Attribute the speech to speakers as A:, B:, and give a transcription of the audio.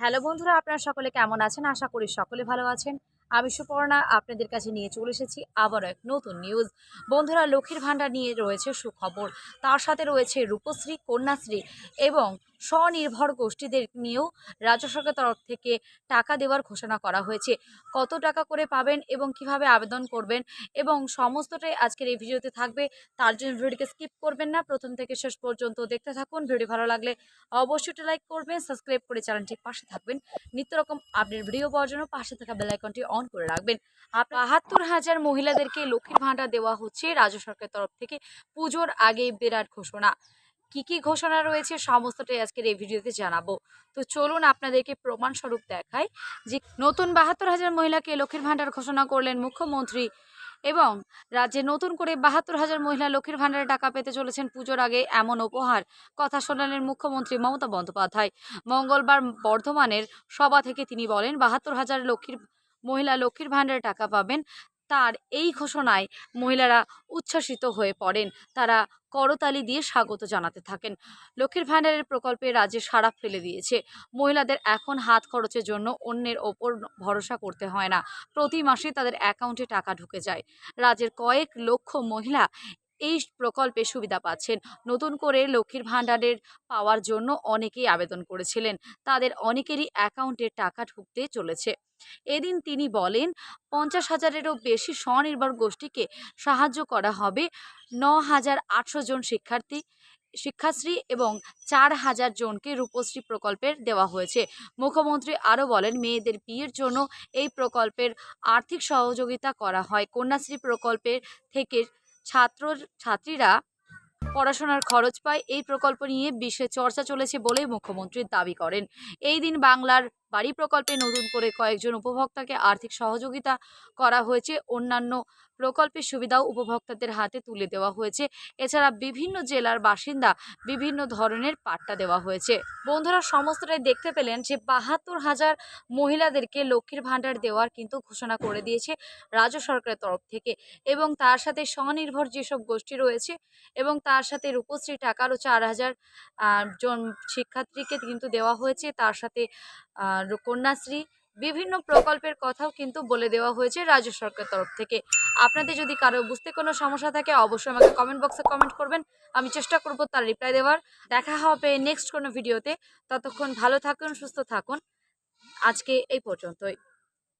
A: Hello বন্ধুরা, আপনারা সকলে কেমন আছেন? আশা করি সকলে ভালো আছেন। আমি সুপর্ণা, আপনাদের কাছে নিয়ে চলে এসেছি আবারও এক নতুন নিউজ বন্ধুরা, লক্ষ্মীর ভাণ্ডার নিয়ে রয়েছে সুখবর। তার সাথে রয়েছে রূপশ্রী, কন্যাশ্রী এবং স্বনির্ভর গোষ্ঠীদের নিয়েও রাজ্য সরকারের তরফ থেকে টাকা দেওয়ার ঘোষণা করা হয়েছে। কত টাকা করে পাবেন এবং কীভাবে আবেদন করবেন এবং সমস্তটাই আজকের এই ভিডিওতে থাকবে। তার জন্য ভিডিওটিকে স্কিপ করবেন না। প্রথম থেকে শেষ পর্যন্ত দেখতে থাকুন। ভিডিও ভালো লাগলে অবশ্যই লাইক করবেন, সাবস্ক্রাইব করে চ্যানেলটির পাশে থাকবেন। নিত্য রকম আপডেট ভিডিও পাওয়ার জন্য পাশে থাকা বেল আইকনটি অন করে রাখবেন। বাহাত্তর হাজার মহিলাদেরকে লক্ষ্মীর ভাণ্ডার দেওয়া হচ্ছে রাজ্য সরকারের তরফ থেকে। পুজোর আগে বিরাট ঘোষণা। কি কি ঘোষণা রয়েছে সমস্তটাই আজকের এই ভিডিওতে জানাব। তো চলুন আপনাদেরকে প্রমাণস্বরূপ দেখাই যে নতুন বাহাত্তর হাজার মহিলাকে লক্ষ্মীর ভাণ্ডার ঘোষণা করলেন মুখ্যমন্ত্রী এবং রাজ্যে নতুন করে বাহাত্তর হাজার মহিলা লক্ষ্মীর ভাণ্ডারে টাকা পেতে চলেছেন পুজোর আগে এমন উপহার। কথা শোনালেন মুখ্যমন্ত্রী মমতা বন্দ্যোপাধ্যায়। মঙ্গলবার বর্ধমানের সভা থেকে তিনি বলেন, বাহাত্তর হাজার লক্ষ্মীর মহিলা লক্ষ্মীর ভাণ্ডারে টাকা পাবেন তার এই ঘোষণায় মহিলারা উচ্ছ্বাসিত হয়ে পড়েন। তারা করতালি দিয়ে স্বাগত জানাতে থাকেন। লক্ষ্মীর ভাণ্ডারের প্রকল্পে রাজ্যে সাড়া ফেলে দিয়েছে। মহিলাদের এখন হাত খরচের জন্য অন্যের ওপর ভরসা করতে হয় না। প্রতি মাসে তাদের অ্যাকাউন্টে টাকা ঢুকে যায়। রাজ্যের কয়েক লক্ষ মহিলা এই প্রকল্পে সুবিধা পাচ্ছেন। নতুন করে লক্ষ্মীর ভাণ্ডারের পাওয়ার জন্য অনেকেই আবেদন করেছিলেন। তাদের অনেকেরই অ্যাকাউন্টে টাকা ঢুকতে চলেছে। এদিন তিনি বলেন, পঞ্চাশ হাজারেরও বেশি স্বনির্ভর গোষ্ঠীকে সাহায্য করা হবে। ন হাজার আটশো জন শিক্ষার্থী, শিক্ষাশ্রী এবং চার হাজার জনকে রূপশ্রী প্রকল্পের দেওয়া হয়েছে। মুখ্যমন্ত্রী আরও বলেন, মেয়েদের বিয়ের জন্য এই প্রকল্পের আর্থিক সহযোগিতা করা হয়। কন্যাশ্রী প্রকল্পের থেকে ছাত্র, ছাত্রীরা পড়াশোনার খরচ পায়। এই প্রকল্প নিয়ে বিশ্বে চর্চা চলেছে বলেই মুখ্যমন্ত্রী দাবি করেন। এই দিন বাংলার বাড়ি প্রকল্পে নতুন করে কয়েকজন উপভোক্তাকে আর্থিক সহযোগিতা করা হয়েছে। অন্যান্য প্রকল্পের সুবিধাও উপভোক্তাদের হাতে তুলে দেওয়া হয়েছে। এছাড়া বিভিন্ন জেলার বাসিন্দা বিভিন্ন ধরনের পাট্টা দেওয়া হয়েছে। বন্ধুরা, সমস্তটাই দেখতে পেলেন যে বাহাত্তর হাজার মহিলাদেরকে লক্ষ্মীর ভাণ্ডার দেওয়ার কিন্তু ঘোষণা করে দিয়েছে রাজ্য সরকারের তরফ থেকে এবং তার সাথে স্বনির্ভর যেসব গোষ্ঠী রয়েছে এবং তার সাথে রূপশ্রী টাকারও চার হাজার জন শিক্ষার্থীকে কিন্তু দেওয়া হয়েছে। তার সাথে কন্যাশ্রী বিভিন্ন প্রকল্পের কথাও কিন্তু বলে দেওয়া হয়েছে রাজ্য সরকার তরফ থেকে। আপনাদের যদি কারও বুঝতে কোনো সমস্যা থাকে, অবশ্যই আমাকে কমেন্ট বক্সে কমেন্ট করবেন। আমি চেষ্টা করব তার রিপ্লাই দেওয়ার। দেখা হবে নেক্সট কোনো ভিডিওতে ততক্ষণ ভালো থাকুন, সুস্থ থাকুন। আজকে এই পর্যন্তই।